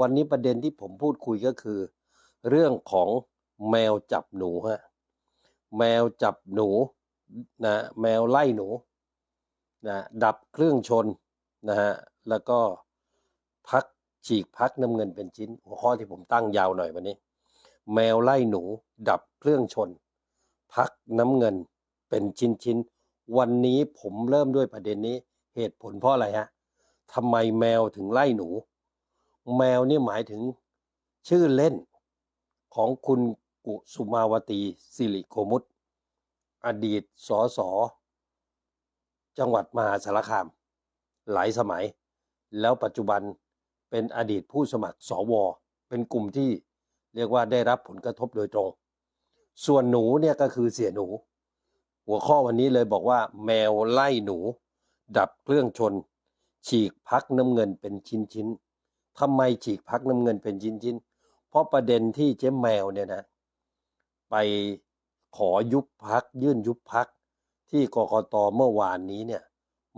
วันนี้ประเด็นที่ผมพูดคุยก็คือ เรื่องของแมวจับหนูฮะแมวจับหนูนะแมวไล่หนูนะดับเครื่องชนนะฮะแล้วก็พักฉีกพักน้ำเงินเป็นชิ้น หัวข้อที่ผมตั้งยาวหน่อยวันนี้ แมวไล่หนู ดับเครื่องชน พักน้ำเงินเป็นชิ้นชิ้นๆวันนี้ผมเริ่มด้วยประเด็นนี้ เหตุผลเพราะอะไรฮะทำไมแมวถึงไล่หนู แมวนี่หมายถึงชื่อเล่นของคุณกุสุมาวตีสิริโกมุตอดีตสสจังหวัดมหาสารคาม หลายสมัย แล้วปัจจุบันเป็นอดีตผู้สมัครสว เป็นกลุ่มที่เรียกว่าได้รับผลกระทบโดยตรง ส่วนหนูเนี่ยก็คือเสียหนู หัวข้อวันนี้เลยบอกว่า แมวไล่หนู ดับเครื่องชน ฉีกพักน้ำเงินเป็นชิ้นชิ้นๆ ทำไมฉีกพักน้ำเงินเป็นชิ้นชิ้นๆเพราะประเด็นที่เจ๊แมวเนี่ยนะ ไปขอยุบพักยื่นยุบพักที่กกตเมื่อวานนี้เนี่ย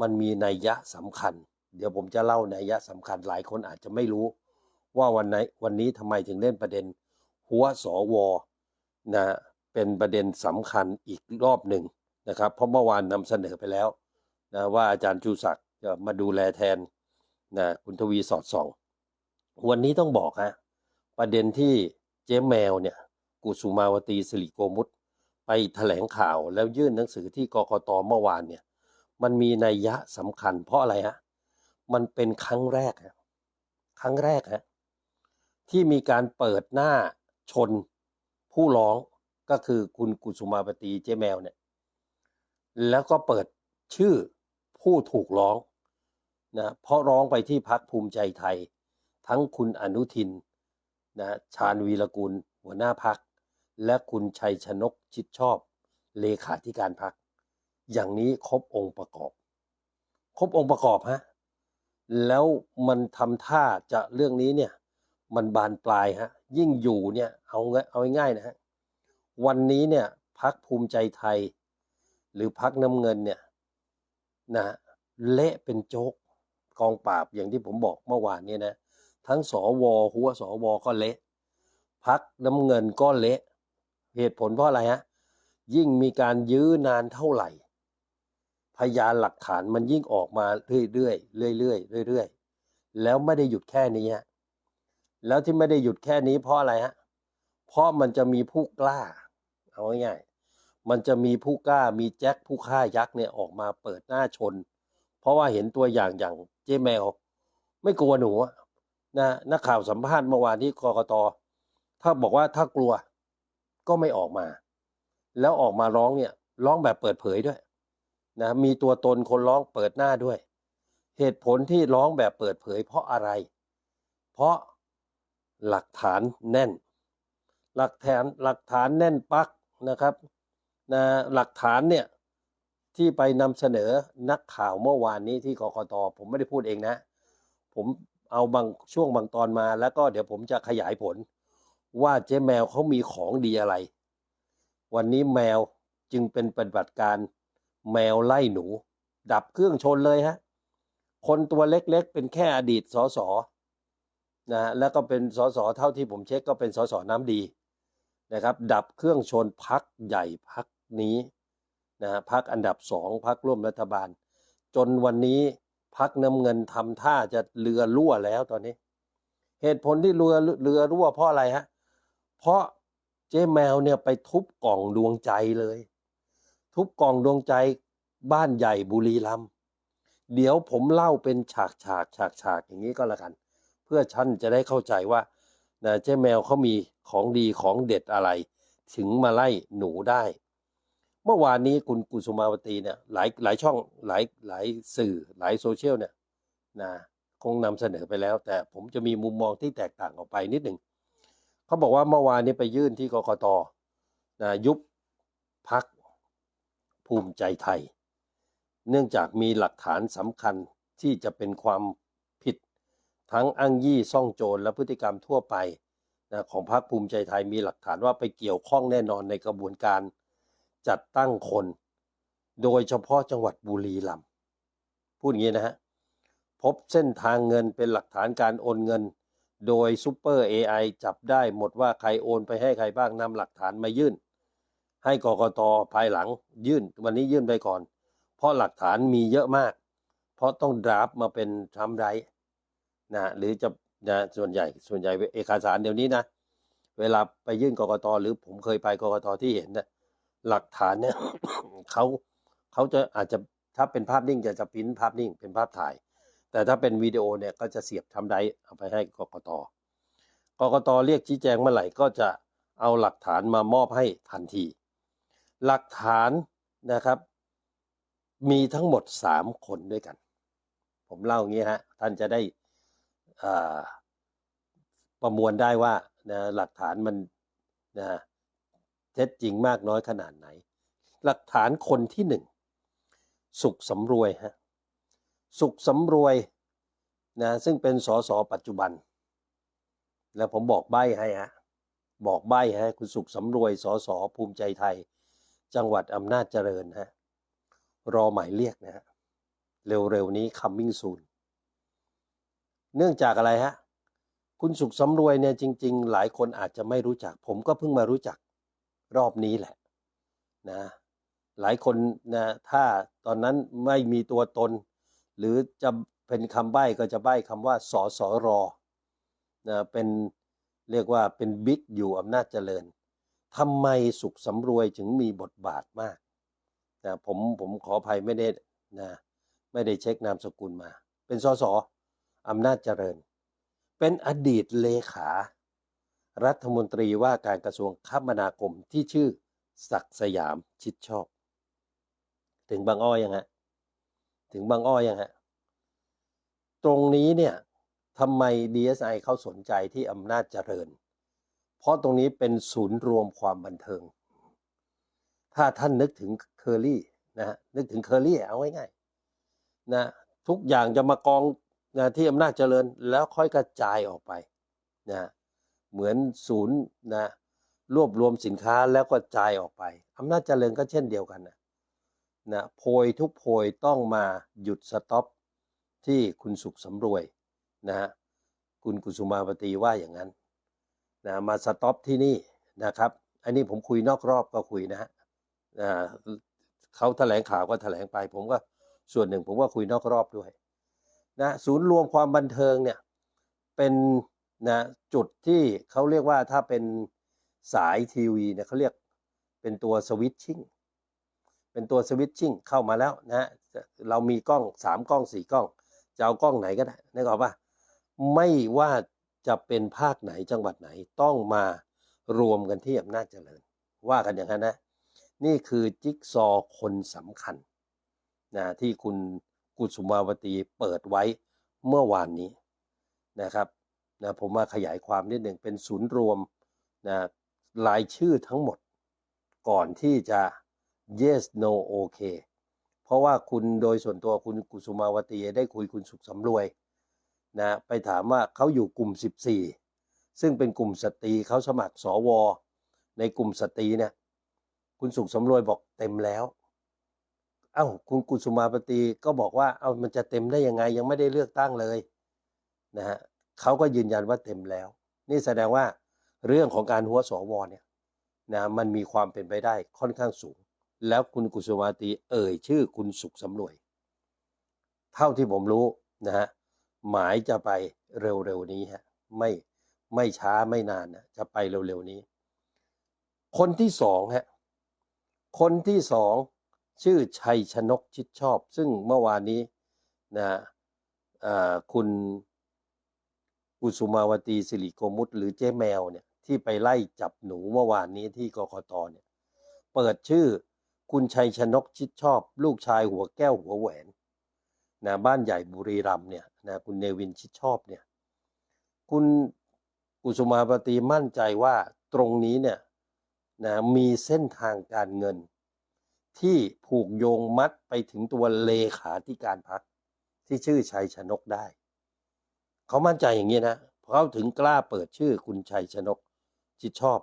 มันมีนัยยะสำคัญ เดี๋ยวผมจะเล่านัยยะสำคัญหลายคนอาจจะไม่รู้ ว่าวันไหนวันนี้ทำไมถึงเล่นประเด็น หัวสวอนะเป็นประเด็นสำคัญอีกรอบหนึ่งนะครับ เพราะเมื่อวานนำเสนอไปแล้วนะว่าอาจารย์ชูศักดิ์จะมาดูแลแทนนะคุณทวีสอดส่อง วันนี้ต้องบอกฮะประเด็นที่เจ๊แมวเนี่ยกุสุมาวตีสิริโกมุตไปแถลงข่าวแล้วยื่นหนังสือที่กกตเมื่อวานเนี่ย มันมีนัยยะสำคัญ เพราะอะไรฮะมันเป็นครั้งแรกฮะครั้งแรกฮะที่มีการเปิดหน้าชนผู้ร้องก็คือคุณกุสุมาวตีเจ๊แมวเนี่ย แล้วก็เปิดชื่อผู้ถูกร้องนะเพราะร้องไปที่พักภูมิใจไทย ทั้งคุณอนุทินนะชาญวีรกุลหัวหน้าพัก และคุณชัยชนกชิดชอบ เลขาธิการพัก อย่างนี้ครบองค์ประกอบ ครบองค์ประกอบฮะแล้วมันทำท่าจะเรื่องนี้เนี่ย มันบานปลายฮะ ยิ่งอยู่เนี่ยเอาง่ายเอาง่ายๆนะฮะวันนี้เนี่ยพักภูมิใจไทย หรือพักน้ำเงินเนี่ยนะเละเป็นโจกกองปราบอย่างที่ผมบอกเมื่อวานเนี่ยนะ ทั้งสวหัวสวก็เละพักน้ำเงินก็เละ เหตุผลเพราะอะไรฮะยิ่งมีการยื้อนานเท่าไหร่ พยานหลักฐานมันยิ่งออกมาเรื่อยๆเรื่อยๆเรื่อยๆแล้วไม่ได้หยุดแค่นี้ฮะแล้วที่ไม่ได้หยุดแค่นี้เพราะอะไรฮะเพราะมันจะมีผู้กล้า เอาง่ายๆมันจะมีผู้กล้ามีแจ็คผู้ฆ่ายักษ์เนี่ยออกมาเปิดหน้าชน เพราะว่าเห็นตัวอย่างอย่างเจ๊แมว ไม่กลัวหนูอะ นะนักข่าวสัมภาษณ์เมื่อวานที่กกตถ้าบอกว่าถ้ากลัวก็ไม่ออกมา แล้วออกมาร้องเนี่ยร้องแบบเปิดเผยด้วยนะมีตัวตนคนร้องเปิดหน้าด้วย เหตุผลที่ร้องแบบเปิดเผย เพราะอะไร เพราะหลักฐานแน่น หลักฐานหลักฐานแน่นปักนะครับนะหลักฐานเนี่ยที่ไปนำเสนอนักข่าวเมื่อวานนี้ที่กกตผมไม่ได้พูดเองนะ ผม เอาบางช่วงบางตอนมา แล้วก็เดี๋ยวผมจะขยายผล ว่าเจ๊แมวเขามีของดีอะไร วันนี้แมวจึงเป็นปฏิบัติการแมวไล่หนู ดับเครื่องชนเลยฮะ คนตัวเล็กๆ เป็นแค่อดีตสสนะฮะแล้วก็เป็นสสเท่าที่ผมเช็คก็เป็นสสน้ำดีนะครับ ดับเครื่องชนพักใหญ่พักนี้นะฮะพักอันดับสองพักร่วมรัฐบาล จนวันนี้ พักน้ำเงินทำท่าจะเรือรั่วแล้วตอนนี้ เหตุผลที่เรือเรือรั่วเพราะอะไรฮะ เพราะเจ๊แมวเนี่ยไปทุบกล่องดวงใจเลย ทุบกล่องดวงใจบ้านใหญ่บุรีรัมย์เดี๋ยวผมเล่าเป็นฉากฉากฉากฉากอย่างนี้ก็แล้วกัน เพื่อท่านจะได้เข้าใจว่านะเจ๊แมวเขามีของดีของเด็ดอะไร ถึงมาไล่หนูได้ เมื่อวานนี้คุณกุสุมาวตีเนี่ยหลายหลายช่องหลายหลายสื่อหลายโซเชียลเนี่ยนะคงนำเสนอไปแล้ว แต่ผมจะมีมุมมองที่แตกต่างออกไปนิดหนึ่งเขาบอกว่าเมื่อวานนี้ไปยื่นที่กกตนะยุบพักภูมิใจไทย เนื่องจากมีหลักฐานสำคัญที่จะเป็นความผิดทั้งอ้างยี่ซ่องโจรและพฤติกรรมทั่วไปนะของพรรคภูมิใจไทยมีหลักฐานว่าไปเกี่ยวข้องแน่นอนในกระบวนการ จัดตั้งคน โดยเฉพาะจังหวัดบุรีรัมย์พูดอย่างนี้นะฮะ พบเส้นทางเงินเป็นหลักฐานการโอนเงิน โดยซูเปอร์ AI จับได้หมดว่าใครโอนไปให้ใครบ้างนำหลักฐานมายื่น ให้กกตภายหลังยื่น วันนี้ยื่นไปก่อน เพราะหลักฐานมีเยอะมาก เพราะต้องดราฟมาเป็นทำไรนะหรือจะนะส่วนใหญ่ส่วนใหญ่เอกสารเดี๋ยวนี้นะ เวลาไปยื่นกกตหรือผมเคยไปกกตที่เห็นนะ หลักฐานเนี่ยเขาเขาจะอาจจะถ้าเป็นภาพนิ่งจะจะพิมพ์ภาพนิ่งเป็นภาพถ่าย แต่ถ้าเป็นวิดีโอเนี่ยก็จะเสียบทำไรเอาไปให้กกตกกตเรียกชี้แจงเมื่อไหร่ก็จะเอาหลักฐานมามอบให้ทันที หลักฐานนะครับ มีทั้งหมดสามคนด้วยกัน ผมเล่าอย่างนี้ฮะท่านจะได้อ่าประมวลได้ว่านะหลักฐานมันนะ เท็จจริงมากน้อยขนาดไหน หลักฐานคนที่หนึ่งสุขสำรวยฮะสุขสำรวยนะซึ่งเป็นสสปัจจุบัน แล้วผมบอกใบให้ฮะบอกใบฮะคุณสุขสำรวยสสภูมิใจไทย จังหวัดอำนาจเจริญฮะรอหมายเรียกนะฮะเร็วๆนี้ coming soon เนื่องจากอะไรฮะคุณสุขสำรวยเนี่ยจริง ๆ หลายคนอาจจะไม่รู้จัก ผมก็เพิ่งมารู้จัก รอบนี้แหละนะหลายคนนะถ้าตอนนั้นไม่มีตัวตน หรือจะเป็นคำใบ้ก็จะใบ้คำว่าสอสอรอนะเป็นเรียกว่าเป็นบิ๊กอยู่อำนาจเจริญทำไมสุขสำรวยถึงมีบทบาทมากนะผมผมขออภัยไม่ได้นะไม่ได้เช็คนามสกุลมา เป็นสสอำนาจเจริญ เป็นอดีตเลขา รัฐมนตรีว่าการกระทรวงคมนาคมที่ชื่อศักสยามชิดชอบ ถึงบางอ้อยังฮะถึงบางอ้อยังฮะตรงนี้เนี่ยทำไม DSI เขาสนใจที่อำนาจเจริญ เพราะตรงนี้เป็นศูนย์รวมความบันเทิง ถ้าท่านนึกถึงเคอรี่นะฮะนึกถึงเคอรี่เอาง่ายๆนะทุกอย่างจะมากองนะที่อำนาจเจริญแล้วค่อยกระจายออกไปนะ เหมือนศูนย์นะรวบรวมสินค้าแล้วก็จ่ายออกไปอำนาจเจริญก็เช่นเดียวกันนะนะโพยทุกโพยต้องมาหยุดสต็อปที่คุณสุขสำรวยนะฮะคุณกุสุมาปตีว่าอย่างนั้นนะมาสต็อปที่นี่นะครับ อันนี้ผมคุยนอกรอบก็คุยนะฮะนะเขาแถลงข่าวก็แถลงไป ผมก็ส่วนหนึ่งผมก็คุยนอกรอบด้วยนะศูนย์รวมความบันเทิงเนี่ยเป็น นะจุดที่เขาเรียกว่าถ้าเป็นสายทีวีเนี่ยเขาเรียกเป็นตัวสวิตชิ่งเป็นตัวสวิตชิ่งเข้ามาแล้วนะเรามีกล้องสามกล้องสี่กล้องจะเอากล้องไหนก็ได้นึกออกปะไม่ว่าจะเป็นภาคไหนจังหวัดไหนต้องมารวมกันที่อำนาจเจริญ ว่ากันอย่างนั้นนะ นี่คือจิ๊กซอคนสำคัญนะที่คุณกุสุมาวตีเปิดไว้เมื่อวานนี้นะครับ นะผมมาขยายความนิดหนึ่งเป็นศูนย์รวมนะรายชื่อทั้งหมด ก่อนที่จะ yes no okay เพราะว่าคุณโดยส่วนตัวคุณกุสุมาวตีได้คุยคุณสุขสำรวยนะไปถามว่าเขาอยู่กลุ่ม 14 ซึ่งเป็นกลุ่มสตรีเขาสมัครสว ในกลุ่มสตรีเนี่ยคุณสุขสำรวยบอกเต็มแล้วเอ้าคุณกุสุมาปตีก็บอกว่าเอามันจะเต็มได้ยังไงยังไม่ได้เลือกตั้งเลยนะฮะ เขาก็ยืนยันว่าเต็มแล้ว นี่แสดงว่าเรื่องของการหัวสวเนี่ยนะมันมีความเป็นไปได้ค่อนข้างสูง แล้วคุณกุสุมาตีเอ่ยชื่อคุณสุขสำรวย เท่าที่ผมรู้นะฮะหมายจะไปเร็วๆนี้ฮะไม่ไม่ช้าไม่นานนะจะไปเร็วๆนี้ คนที่สองฮะคนที่สองชื่อชัยชนกชิดชอบ ซึ่งเมื่อวานนี้นะคุณ กุสุมาวตีสิริโกมุตหรือเจ๊แมวเนี่ยที่ไปไล่จับหนูเมื่อวานนี้ที่กกตเนี่ยเปิดชื่อคุณชัยชนกชิดชอบ ลูกชายหัวแก้วหัวแหวนนะบ้านใหญ่บุรีรัมเนี่ยนะคุณเนวินชิดชอบเนี่ยคุณกุสุมาปตีมั่นใจว่าตรงนี้เนี่ยนะมีเส้นทางการเงิน ที่ผูกโยงมัดไปถึงตัวเลขาธิการพักที่ชื่อชัยชนกได้ เขามั่นใจอย่างนี้นะเขาถึงกล้าเปิดชื่อคุณชัยชนกชิดชอบ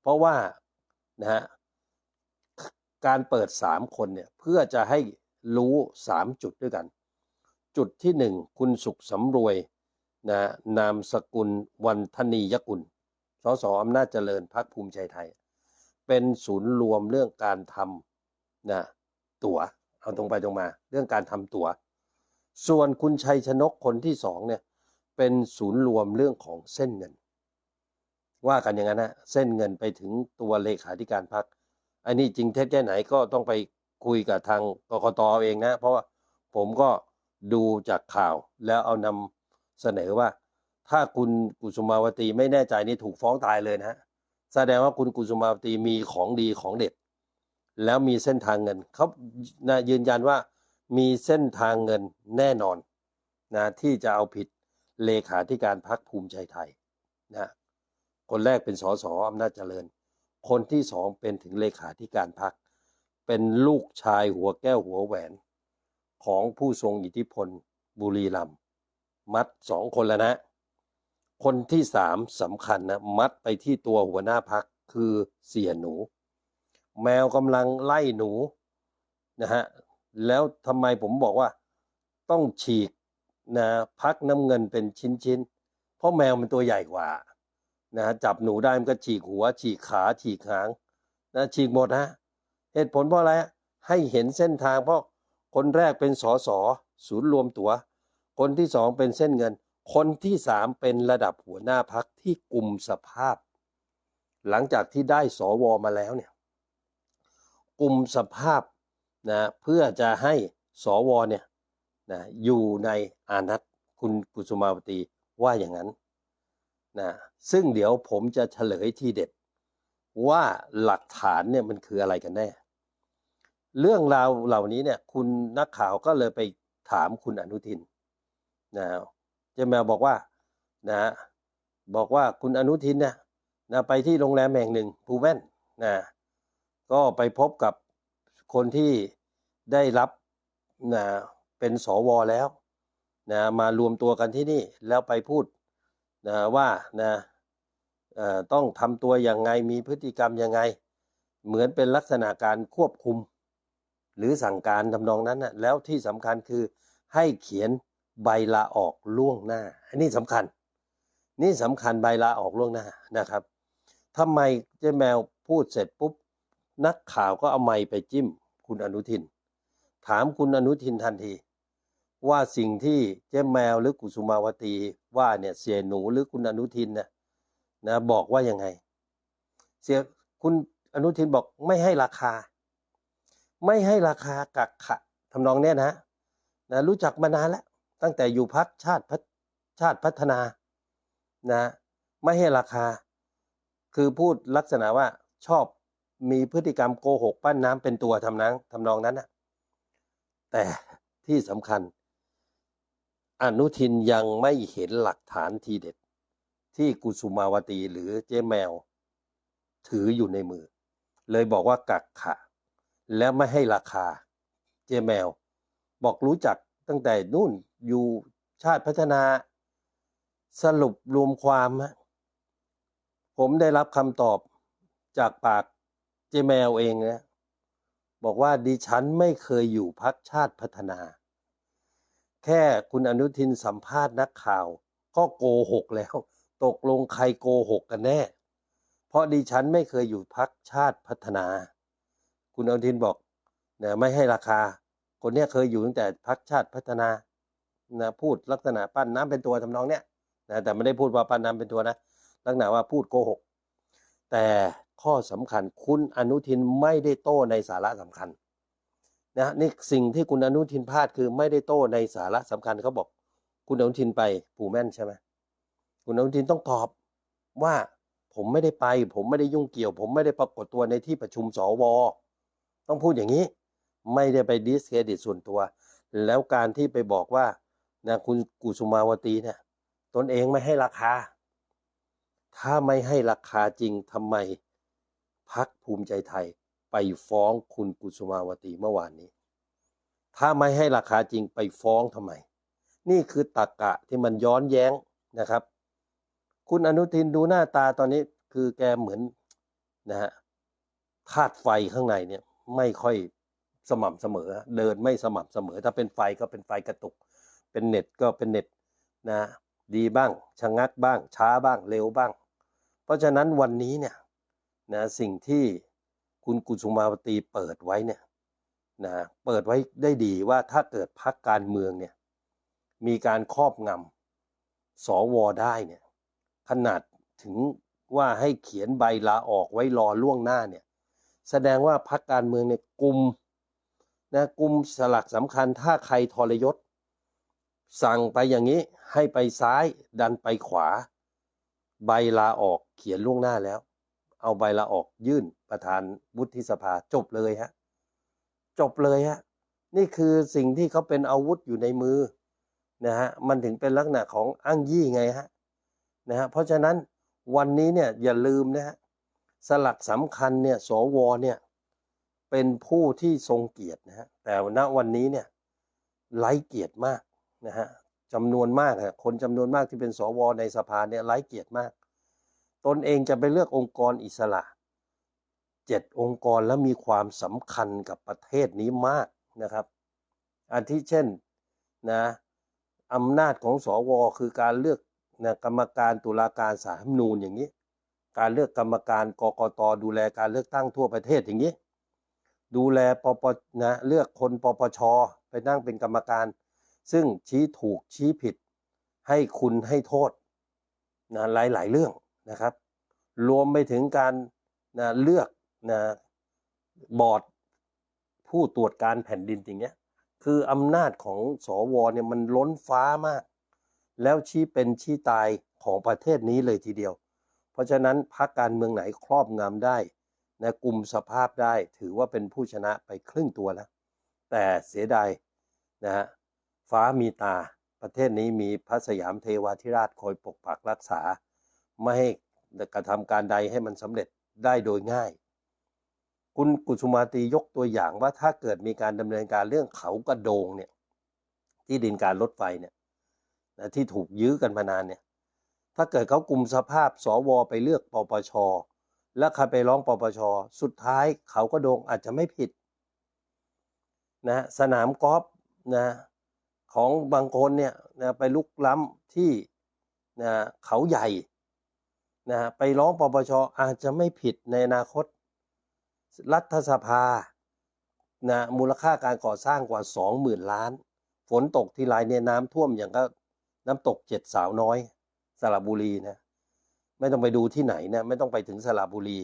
เพราะว่านะฮะการเปิดสามคนเนี่ยเพื่อจะให้รู้สามจุดด้วยกัน จุดที่หนึ่งคุณสุขสำรวยนะนามสกุลวันธนียกุลสสอำนาจเจริญพรรคภูมิใจไทย เป็นศูนย์รวมเรื่องการทำนะตั๋วเอาตรงไปตรงมา เรื่องการทำตั๋ว ส่วนคุณชัยชนกคนที่สองเนี่ย เป็นศูนย์รวมเรื่องของเส้นเงิน ว่ากันอย่างนั้นนะเส้นเงินไปถึงตัวเลขาธิการพรรคอันนี้จริงเท็จแค่ไหนก็ต้องไปคุยกับทางกกตเองนะ เพราะว่าผมก็ดูจากข่าวแล้วเอานำเสนอว่า ถ้าคุณกุสุมาวตีไม่แน่ใจนี่ถูกฟ้องตายเลยนะฮะแสดงว่าคุณกุสุมาวตีมีของดีของเด็ด แล้วมีเส้นทางเงินเขานะยืนยันว่ามีเส้นทางเงินแน่นอนนะที่จะเอาผิด เลขาธิการพรรคภูมิใจไทยนะคนแรกเป็นสสอำนาจเจริญ คนที่สองเป็นถึงเลขาธิการพรรคเป็นลูกชายหัวแก้วหัวแหวน ของผู้ทรงอิทธิพลบุรีรัมมัดสองคนแล้วนะ คนที่สามสำคัญนะ มัดไปที่ตัวหัวหน้าพักคือเสียหนู แมวกำลังไล่หนูนะฮะแล้วทำไมผมบอกว่า ต้องฉีก นะพักน้ำเงินเป็นชิ้นๆเพราะแมวมันตัวใหญ่กว่านะจับหนูได้มันก็ฉีกหัว ฉีกขาฉีกหางนะฉีกหมดฮะเหตุผลเพราะอะไรให้เห็นเส้นทาง เพราะคนแรกเป็นสอสอศูนย์รวมตัว คนที่สองเป็นเส้นเงิน คนที่สามเป็นระดับหัวหน้าพักที่กลุ่มสภาพ หลังจากที่ได้สวมาแล้วเนี่ยกลุ่มสภาพนะเพื่อจะให้สวเนี่ย นะอยู่ในอานัตคุณกุสุมาวตีว่าอย่างนั้นนะซึ่งเดี๋ยวผมจะเฉลยทีเด็ด ว่าหลักฐานเนี่ยมันคืออะไรกันแน่ เรื่องราวเหล่านี้เนี่ยคุณนักข่าวก็เลยไปถามคุณอนุทินนะเจมแมวบอกว่านะบอกว่าคุณอนุทินเนี่ยนะไปที่โรงแรมแห่งหนึ่งภูแว่นนะก็ไปพบกับคนที่ได้รับนะ เป็นสวแล้วนะมารวมตัวกันที่นี่แล้วไปพูดนะว่านะต้องทำตัวยังไงมีพฤติกรรมยังไง เหมือนเป็นลักษณะการควบคุม หรือสั่งการทำนองนั้นนะแล้วที่สำคัญคือให้เขียนใบลาออกล่วงหน้า อันนี้สำคัญ นี่สำคัญใบลาออกล่วงหน้านะครับทำไมเจ๊แมวพูดเสร็จปุ๊บ นักข่าวก็เอาไม้ไปจิ้ม คุณอนุทิน ถามคุณอนุทินทันที ว่าสิ่งที่เจ๊แมวหรือกุสุมาวตีว่าเนี่ยเสียหนูหรือคุณอนุทินนะนะบอกว่ายังไง เสียคุณอนุทินบอกไม่ให้ราคา ไม่ให้ราคากักขะทำนองเนี้ยนะนะรู้จักมานานแล้วตั้งแต่อยู่พักชาติชาติพัฒนานะ ไม่ให้ราคา คือพูดลักษณะว่าชอบมีพฤติกรรมโกหก ปั้นน้ำเป็นตัวทำนังทำนองนั้นนะแต่ที่สำคัญ อนุทินยังไม่เห็นหลักฐานทีเด็ด ที่กุสุมาวตีหรือเจ๊แมว ถืออยู่ในมือ เลยบอกว่ากักขะ แล้วไม่ให้ราคา เจ๊แมว บอกรู้จักตั้งแต่นู่นอยู่ชาติพัฒนา สรุปรวมความ ผมได้รับคำตอบจากปากเจแมวเองนะบอกว่าดิฉันไม่เคยอยู่พักชาติพัฒนา แค่คุณอนุทินสัมภาษณ์นักข่าว ก็โกหกแล้ว ตกลงใครโกหกกันแน่ เพราะดิฉันไม่เคยอยู่พักชาติพัฒนา คุณอนุทินบอกนะไม่ให้ราคา คนเนี้ยเคยอยู่ตั้งแต่พักชาติพัฒนานะพูดลักษณะปั้นน้ำเป็นตัวทำนองเนี้ยนะแต่ไม่ได้พูดว่าปั้นน้ำเป็นตัวนะลักษณะว่าพูดโกหกแต่ข้อสำคัญคุณอนุทินไม่ได้โต้ในสาระสำคัญ นะนี่สิ่งที่คุณอนุทินพลาดคือไม่ได้โต้ในสาระสำคัญเขาบอก คุณอนุทินไปผูแม่นใช่ไหมคุณอนุทินต้องตอบว่าผมไม่ได้ไป ผมไม่ได้ยุ่งเกี่ยว ผมไม่ได้ปรากฏตัวในที่ประชุมสวต้องพูดอย่างนี้ ไม่ได้ไปดิสเครดิตส่วนตัว แล้วการที่ไปบอกว่านะคุณกุสุมาวตีเนี่ยตนเองไม่ให้ราคา ถ้าไม่ให้ราคาจริงทำไมพักภูมิใจไทย ไปฟ้องคุณกุสุมาวตีเมื่อวานนี้ ถ้าไม่ให้ราคาจริงไปฟ้องทำไม นี่คือตรกกะที่มันย้อนแย้งนะครับ คุณอนุทินดูหน้าตาตอนนี้คือแกเหมือนนะฮะธาตุไฟข้างในเนี่ยไม่ค่อยสม่ำเสมอ เดินไม่สม่ำเสมอ ถ้าเป็นไฟก็เป็นไฟกระตุก เป็นเน็ตก็เป็นเน็ตนะดีบ้างชะงักบ้าง ช้าบ้างเร็วบ้าง เพราะฉะนั้นวันนี้เนี่ยนะสิ่งที่ คุณกุสุมาวตีเปิดไว้เนี่ยนะเปิดไว้ได้ดีว่าถ้าเกิดพักการเมืองเนี่ยมีการครอบงำสวได้เนี่ยขนาดถึงว่าให้เขียนใบลาออกไว้รอล่วงหน้าเนี่ยแสดงว่าพักการเมืองเนี่ยกลุ่มนะกลุ่มสลักสำคัญถ้าใครทรยศ สั่งไปอย่างนี้ให้ไปซ้ายดันไปขวา ใบลาออกเขียนล่วงหน้าแล้ว เอาใบลาออกยื่น ประธานวุฒิสภาจบเลยฮะจบเลยฮะนี่คือสิ่งที่เขาเป็นอาวุธอยู่ในมือนะฮะมันถึงเป็นลักษณะของอ้างยี่ไงฮะนะฮะเพราะฉะนั้นวันนี้เนี่ยอย่าลืมนะฮะสลักสำคัญเนี่ยสวเนี่ยเป็นผู้ที่ทรงเกียรตินะฮะแต่ณวันนี้เนี่ยไร้เกียรติมากนะฮะจำนวนมากฮะคนจำนวนมากที่เป็นสวในสภาเนี่ยไร้เกียรติมาก ตนเองจะไปเลือกองค์กรอิสระ เจ็ดองค์กรแล้วมีความสำคัญกับประเทศนี้มากนะครับอาทิเช่นนะอำนาจของสวคือการเลือกนะกรรมการตุลาการสาลรรรมนูญอย่างนี้ การเลือกกรรมการกกตดูแลการเลือกตั้งทั่วประเทศอย่างนี้ ดูแลปปนะเลือกคนปปชไปนั่งเป็นกรรมการ ซึ่งชี้ถูกชี้ผิด ให้คุณให้โทษนะหลายๆเรื่องนะครับ รวมไปถึงการนะเลือก นะบอร์ดผู้ตรวจการแผ่นดินอย่างเงี้ย คืออำนาจของสวเนี่ยมันล้นฟ้ามาก แล้วชี้เป็นชี้ตายของประเทศนี้เลยทีเดียว เพราะฉะนั้นพรรคการเมืองไหนครอบงำได้นะกลุ่มสภาพได้ถือว่าเป็นผู้ชนะไปครึ่งตัวแล้ว แต่เสียดายนะฮะฟ้ามีตาประเทศนี้มีพระสยามเทวาธิราชคอยปกปักรักษา ไม่ให้กระทำการใดให้มันสำเร็จได้โดยง่าย คุณกุสุมาตียกตัวอย่างว่าถ้าเกิดมีการดำเนินการเรื่องเขากระโดงเนี่ย ที่ดินการรถไฟเนี่ยนะที่ถูกยื้อกันมานานเนี่ย ถ้าเกิดเขากลุ่มสภาพสวไปเลือกปปช แล้วใครไปร้องปปช สุดท้ายเขากระโดงอาจจะไม่ผิดนะสนามกอล์ฟนะของบางคนเนี่ยนะไปลุกล้ำที่นะเขาใหญ่นะไปร้องปปชอาจจะไม่ผิดในอนาคต รัฐสภานะมูลค่าการก่อสร้างกว่าสองหมื่นล้าน ฝนตกทีไรเนี่ยน้ำท่วมอย่างก็น้ำตกเจ็ดสาวน้อยสระบุรีนะไม่ต้องไปดูที่ไหนนะไม่ต้องไปถึงสระบุรี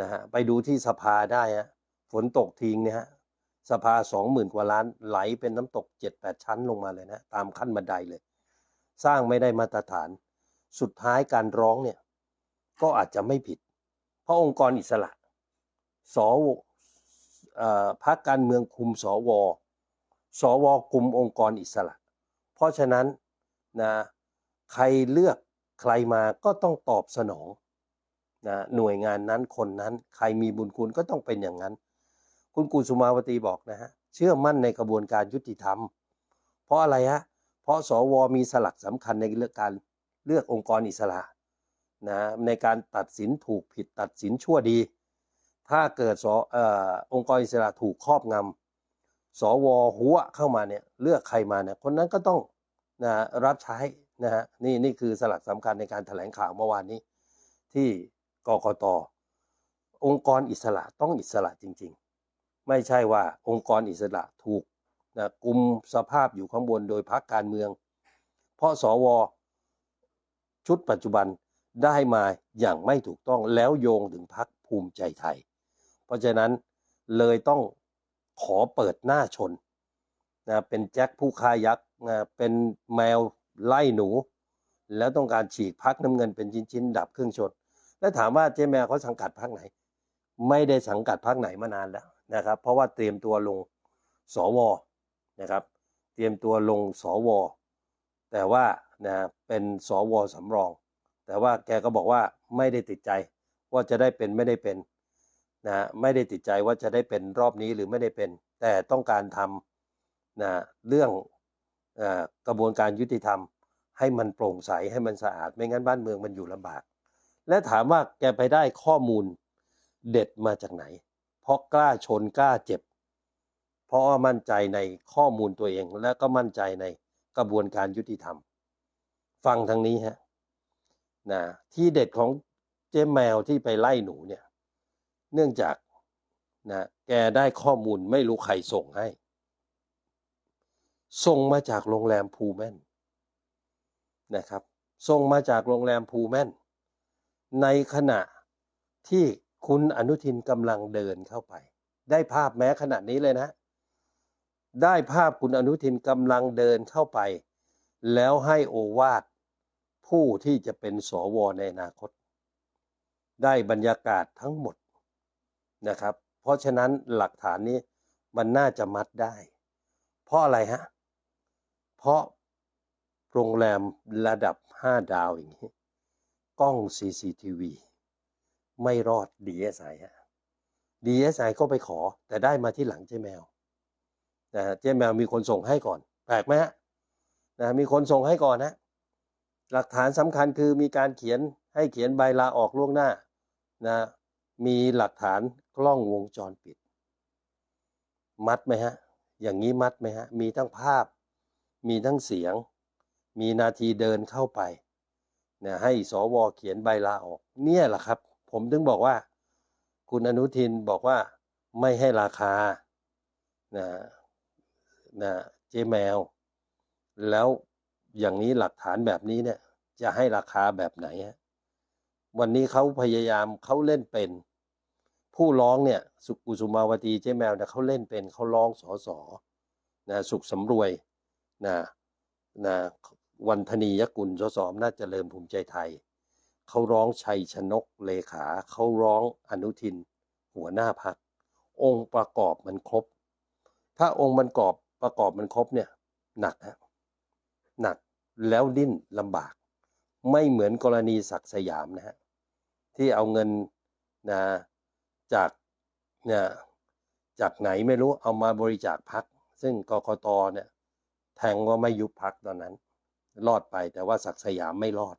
นะฮะไปดูที่สภาได้ฮะฝนตกทิ้งเนี่ยฮะสภาสองหมื่นกว่าล้านไหลเป็นน้ำตกเจ็ดแปดชั้นลงมาเลยนะตามขั้นบันไดเลย สร้างไม่ได้มาตรฐาน สุดท้ายการร้องเนี่ยก็อาจจะไม่ผิด เพราะองค์กรอิสระ สวพรรคการเมืองคุมสว สวคุมองค์กรอิสระ เพราะฉะนั้นนะใครเลือกใครมาก็ต้องตอบสนองนะหน่วยงานนั้นคนนั้น ใครมีบุญคุณก็ต้องเป็นอย่างนั้น คุณกุสุมาวตีบอกนะฮะเชื่อมั่นในกระบวนการยุติธรรม เพราะอะไรฮะเพราะสวมีสลักสำคัญในเรื่องการเลือกองค์กรอิสระนะในการตัดสินถูกผิดตัดสินชั่วดี ถ้าเกิดสอองค์กรอิสระถูกครอบงำสวหัวเข้ามาเนี่ยเลือกใครมาเนี่ยคนนั้นก็ต้องนะรับใช้นะฮะนี่นี่คือสลักสำคัญในการถแถลงข่าวเมื่อวานนี้ ที่กกตองค์กรอิสระต้องอิสระจริง ๆ ไม่ใช่ว่าองค์กรอิสระถูกนะกลุ่มสภาพอยู่ข้างบนโดยพรรคการเมือง เพราะสวชุดปัจจุบันได้มาอย่างไม่ถูกต้องแล้วโยงถึงพรรคภูมิใจไทย ราะฉะนั้นเลยต้องขอเปิดหน้าชนนะเป็นแจ็คผู้ค้ายักษ์นะเป็นแมวไล่หนู แล้วต้องการฉีกพักน้ำเงินเป็นชิ้นๆดับเครื่องชน แล้วถามว่าเจ๊แมวเขาสังกัดพักไหน ไม่ได้สังกัดพักไหนมานานแล้วนะครับ เพราะว่าเตรียมตัวลงสวนะครับ เตรียมตัวลงสว แต่ว่านะเป็นสวสำรอง แต่ว่าแกก็บอกว่าไม่ได้ติดใจว่าจะได้เป็นไม่ได้เป็น นะไม่ได้ติดใจว่าจะได้เป็นรอบนี้หรือไม่ได้เป็น แต่ต้องการทำนะเรื่องกระบวนการยุติธรรม ให้มันโปร่งใสให้มันสะอาด ไม่งั้นบ้านเมืองมันอยู่ลำบาก และถามว่าแกไปได้ข้อมูลเด็ดมาจากไหน เพราะกล้าชนกล้าเจ็บ เพราะมั่นใจในข้อมูลตัวเอง และก็มั่นใจในกระบวนการยุติธรรม ฟังทางนี้ฮะนะที่เด็ดของเจ๊แมวที่ไปไล่หนูเนี่ย เนื่องจากนะแกได้ข้อมูลไม่รู้ใครส่งให้ ส่งมาจากโรงแรมภูแมนนะครับส่งมาจากโรงแรมภูแมนในขณะที่คุณอนุทินกำลังเดินเข้าไป ได้ภาพแม้ขนาดนี้เลยนะ ได้ภาพคุณอนุทินกำลังเดินเข้าไป แล้วให้โอวาทผู้ที่จะเป็นสวในอนาคต ได้บรรยากาศทั้งหมด นะครับ เพราะฉะนั้นหลักฐานนี้มันน่าจะมัดได้ เพราะอะไรฮะ เพราะโรงแรมระดับ 5 ดาวอย่างนี้ กล้อง CCTV ไม่รอด DSI ฮะ DSI ก็ไปขอแต่ได้มาที่หลังเจ๊แมวนะเจ๊แมวมีคนส่งให้ก่อน แปลกไหมฮะนะมีคนส่งให้ก่อนนะหลักฐานสำคัญคือมีการเขียนให้เขียนใบลาออกล่วงหน้านะ มีหลักฐานกล้องวงจรปิด มัดไหมฮะ อย่างนี้มัดไหมฮะ มีทั้งภาพ มีทั้งเสียง มีนาทีเดินเข้าไปเนะให้สวเขียนใบลาออก เนี่ยแหละครับ ผมถึงบอกว่า คุณอนุทินบอกว่าไม่ให้ราคานะนะเจแมว แล้วอย่างนี้หลักฐานแบบนี้เนี่ย จะให้ราคาแบบไหนฮะวันนี้เขาพยายามเขาเล่นเป็น ผู้ร้องเนี่ยสุกุสุมาวตีเจ๊แมวเนี่ยเขาเล่นเป็นเขาร้องสอสอนะสุขสำรวยนะนะวันธนียกุลสสอำนาจเจริญภูมิใจไทย เขาร้องชัยชนกเลขาเขาร้องอนุทิน หัวหน้าพัก องค์ประกอบมันครบ ถ้าองค์มันกอบประกอบมันครบเนี่ยหนักฮะหนักแล้วดิ้นลำบาก ไม่เหมือนกรณีศักดิ์สยามนะฮะที่เอาเงินนะ จากเนี่ยจากไหนไม่รู้เอามาบริจาคพัก ซึ่งกกตเนี่ยแทงว่าไม่ยุบพักตอนนั้น รอดไปแต่ว่าศักสยามไม่รอด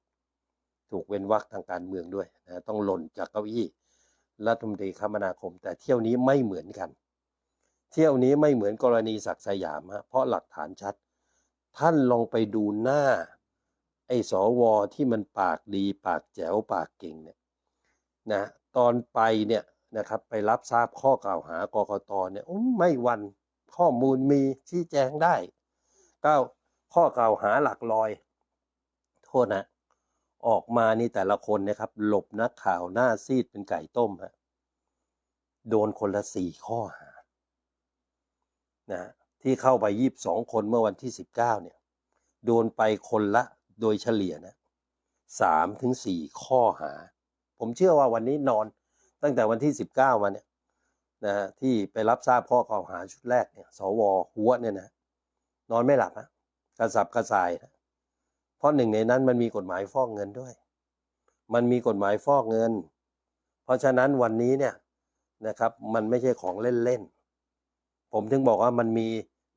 ถูกเว้นวรรคทางการเมืองด้วยนะต้องหล่นจากเก้าอี้รัฐมนตรีคมนาคม แต่เที่ยวนี้ไม่เหมือนกัน เที่ยวนี้ไม่เหมือนกรณีศักสยามฮะเพราะหลักฐานชัด ท่านลองไปดูหน้า ไอ้สวที่มันปากดี ปากแจ๋วปากเก่งเนี่ยนะตอนไปเนี่ย นะครับ ไปรับทราบข้อกล่าวหากกตเนี่ยไม่วันข้อมูลมีชี้แจงได้ก้าข้อกล่าวหาหลักลอย โทษนะออกมานี่แต่ละคนนะครับ หลบนักข่าวหน้าซีดเป็นไก่ต้มฮะโดนคนละสี่ข้อหานะที่เข้าไปยีบสองคนเมื่อวันที่สิบเก้าเนี่ย โดนไปคนละโดยเฉลี่ยนะสามถึงสี่ข้อหา ผมเชื่อว่าวันนี้นอน ตั้งแต่วันที่สิบเก้ามาเนี่ยนะที่ไปรับทราบข้อกล่าวหาชุดแรกเนี่ยสวหัวเนี่ยนะนอนไม่หลับนะกระสับกระส่ายนะเพราะหนึ่งในนั้นมันมีกฎหมายฟอกเงินด้วย มันมีกฎหมายฟอกเงิน เพราะฉะนั้นวันนี้เนี่ยนะครับมันไม่ใช่ของเล่นๆผมถึงบอกว่ามันมี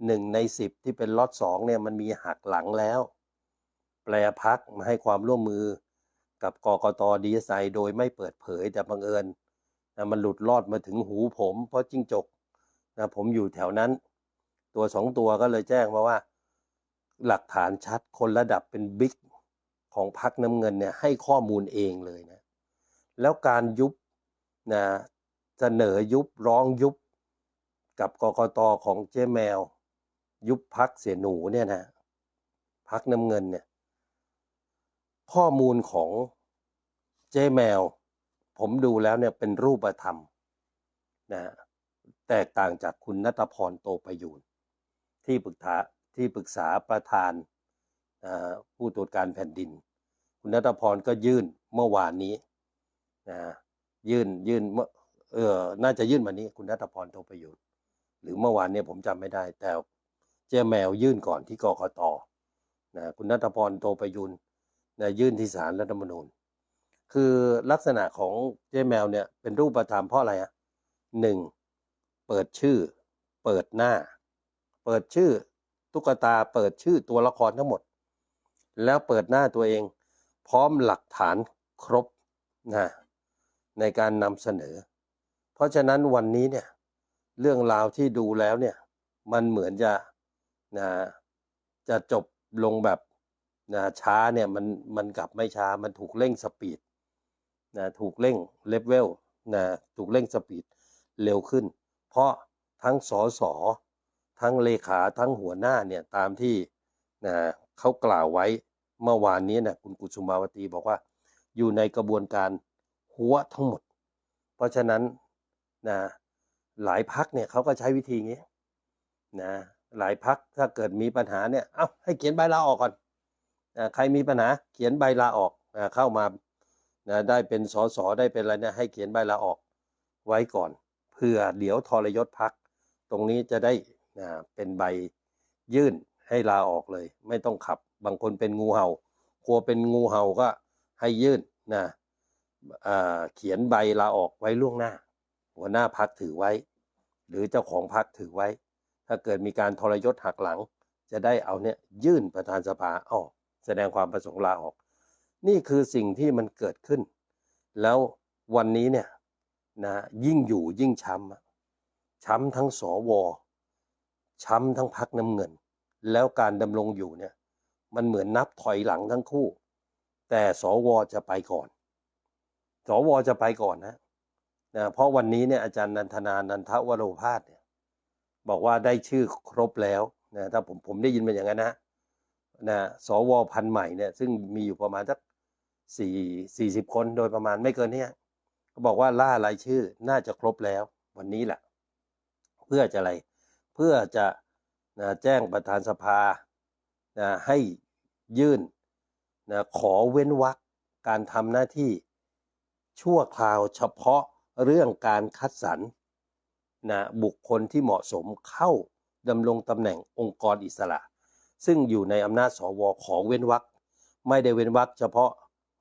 หนึ่งในสิบที่เป็นล็อตสองเนี่ยมันมีหักหลังแล้ว แปลพักมาให้ความร่วมมือกับกกตดีไซโดยไม่เปิดเผยแต่บังเอิญ นะมันหลุดรอดมาถึงหูผม เพราะจิ้งจกนะผมอยู่แถวนั้น ตัวสองตัวก็เลยแจ้งมาว่า หลักฐานชัดคนระดับเป็นบิ๊กของพักน้ำเงินเนี่ยให้ข้อมูลเองเลยนะ แล้วการยุบนะเสนอยุบร้องยุบกับกกตของเจ๊แมว ยุบพักเสียหนูเนี่ยนะพักน้ำเงินเนี่ยข้อมูลของเจ๊แมว ผมดูแล้วเนี่ยเป็นรูปธรรมนะแตกต่างจากคุณนัตพรโตประยูนที่ปรึกษาที่ปรึกษาประธานผู้ตรวจการแผ่นดิน คุณนัตพรก็ยื่นเมื่อวานนี้นะยื่นยื่นเมื่อเออน่าจะยื่นวันนี้ คุณนัตพรโตประยูนหรือเมื่อวานเนี่ยผมจำไม่ได้ แต่เจ๊แมวยื่นก่อนที่กกตนะคุณนัตพรโตประยูนนะยื่นที่ศาลรัฐธรรมนูญ คือลักษณะของเจ๊แมวเนี่ยเป็นรูปธรรมเพราะอะไรอะหนึ่งเปิดชื่อ เปิดหน้า เปิดชื่อตุ๊กตาเปิดชื่อตัวละครทั้งหมด แล้วเปิดหน้าตัวเอง พร้อมหลักฐานครบนะในการนำเสนอ เพราะฉะนั้นวันนี้เนี่ยเรื่องราวที่ดูแล้วเนี่ยมันเหมือนจะนะจะจบลงแบบนะช้าเนี่ยมันมันกลับไม่ช้ามันถูกเร่งสปีด นะถูกเร่งเลเวลนะถูกเร่งสปีดเร็วขึ้น เพราะทั้งสอสอทั้งเลขาทั้งหัวหน้าเนี่ยตามที่นะเขากล่าวไว้เมื่อวานนี้นะคุณกุสุมาวตีบอกว่าอยู่ในกระบวนการหัวทั้งหมด เพราะฉะนั้นนะหลายพักเนี่ยเขาก็ใช้วิธีนี้นะหลายพักถ้าเกิดมีปัญหาเนี่ยเอ้าให้เขียนใบลาออกก่อนนะใครมีปัญหาเขียนใบลาออกนะเข้ามา นะได้เป็นสสได้เป็นอะไรเนี่ยให้เขียนใบลาออกไว้ก่อน เพื่อเดี๋ยวทรยศพัก ตรงนี้จะได้นะเป็นใบยื่นให้ลาออกเลย ไม่ต้องขับ บางคนเป็นงูเห่ากลัวเป็นงูเห่าก็ให้ยื่นนะเขียนใบลาออกไว้ล่วงหน้า หัวหน้าพักถือไว้ หรือเจ้าของพักถือไว้ ถ้าเกิดมีการทรยศหักหลัง จะได้เอาเนี่ยยื่นประธานสภาออกแสดงความประสงค์ลาออก นี่คือสิ่งที่มันเกิดขึ้น แล้ววันนี้เนี่ยนะยิ่งอยู่ยิ่งช้ำช้ำทั้งสวช้ำทั้งพักน้ำเงิน แล้วการดำรงอยู่เนี่ย มันเหมือนนับถอยหลังทั้งคู่ แต่สวจะไปก่อน สวจะไปก่อนนะนะเพราะวันนี้เนี่ยอาจารย์นันทนานันทวโรพาสเนี่ยบอกว่าได้ชื่อครบแล้วนะถ้าผมผมได้ยินมาอย่างนั้นนะนะสวพันใหม่เนี่ยซึ่งมีอยู่ประมาณสัก สี่สี่สิบคนโดยประมาณไม่เกินเนี้ยก็บอกว่าล่ารายชื่อน่าจะครบแล้ว วันนี้แหละเพื่อจะอะไร เพื่อจะนะแจ้งประธานสภานะให้ยื่นนะขอเว้นวรรคการทำหน้าที่ชั่วคราวเฉพาะเรื่องการคัดสรรนะบุคคลที่เหมาะสมเข้าดำรงตำแหน่งองค์กรอิสระ ซึ่งอยู่ในอำนาจสวขอเว้นวรรคไม่ได้เว้นวรรคเฉพาะ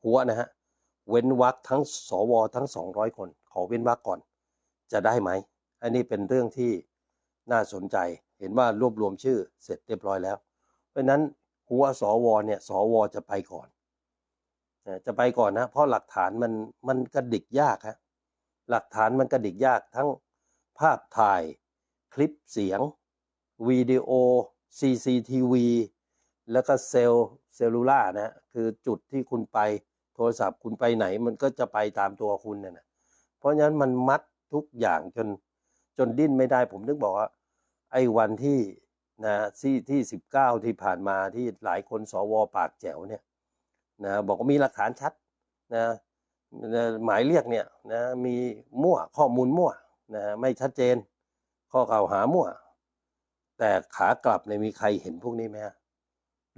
หัวนะฮะเว้นวรรคทั้งสวทั้ง 200 คน ขอเว้นวรรคก่อน จะได้ไหม อันนี้เป็นเรื่องที่น่าสนใจ เห็นว่ารวบรวมชื่อเสร็จเรียบร้อยแล้ว เพราะนั้นหัวสวเนี่ยสวจะไปก่อนจะไปก่อนนะ เพราะหลักฐานมันมันกระดิกยากฮะหลักฐานมันกระดิกยากทั้งภาพถ่ายคลิปเสียงวิดีโอ CCTV แล้วก็เซลล์เซลลูล่านะคือจุดที่คุณไป โทรศัพท์คุณไปไหนมันก็จะไปตามตัวคุณเนี่ยนะเพราะฉะนั้นมันมัดทุกอย่างจนจนดิ้นไม่ได้ผมนึกบอกว่า ไอ้วันที่นะที่ที่สิบเก้าที่ผ่านมาที่หลายคนสวปากแจ๋วเนี่ยนะบอกว่ามีหลักฐานชัดนะนะหมายเรียกเนี่ยนะมีมั่วข้อมูลมั่วนะไม่ชัดเจน ข้อกล่าวหามั่ว แต่ขากลับเนี่ยมีใครเห็นพวกนี้ไหมฮะ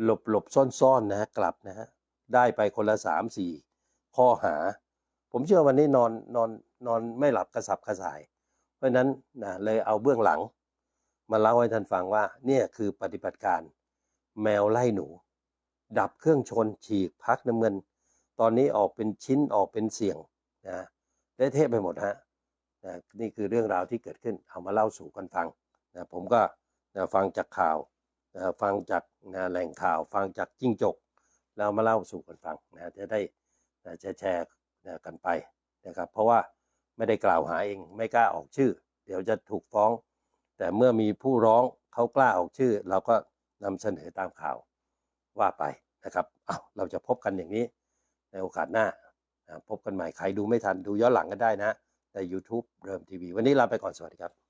หลบหลบซ่อนซ่อนนะฮะกลับนะฮะ ได้ไปคนละสามสี่ข้อหา ผมเชื่อวันนี้นอนนอนนอนไม่หลับกระสับกระส่าย เพราะนั้นนะเลยเอาเบื้องหลัง มาเล่าให้ท่านฟังว่าเนี่ยคือปฏิบัติการ แมวไล่หนู ดับเครื่องชนฉีกพักน้ำเงิน ตอนนี้ออกเป็นชิ้นออกเป็นเสียงนะได้เทพไปหมดฮะนะนี่คือเรื่องราวที่เกิดขึ้นเอามาเล่าสู่กันฟังนะผมก็นะฟังจากข่าวนะฟังจากนะแหล่งข่าว ฟังจากจิ้งจก แล้วมาเล่าสู่กันฟังนะจะได้นะแชร์แชร์กันไปนะครับ เพราะว่าไม่ได้กล่าวหาเองไม่กล้าออกชื่อ เดี๋ยวจะถูกฟ้อง แต่เมื่อมีผู้ร้องเขากล้าออกชื่อ เราก็นำเสนอตามข่าวว่าไปนะครับอ้าเราจะพบกันอย่างนี้ในโอกาสหน้าพบกันใหม่ใครดูไม่ทันดูย้อนหลังกันได้นะใน YouTube เริ่มทีวีวันนี้ลาไปก่อนสวัสดีครับ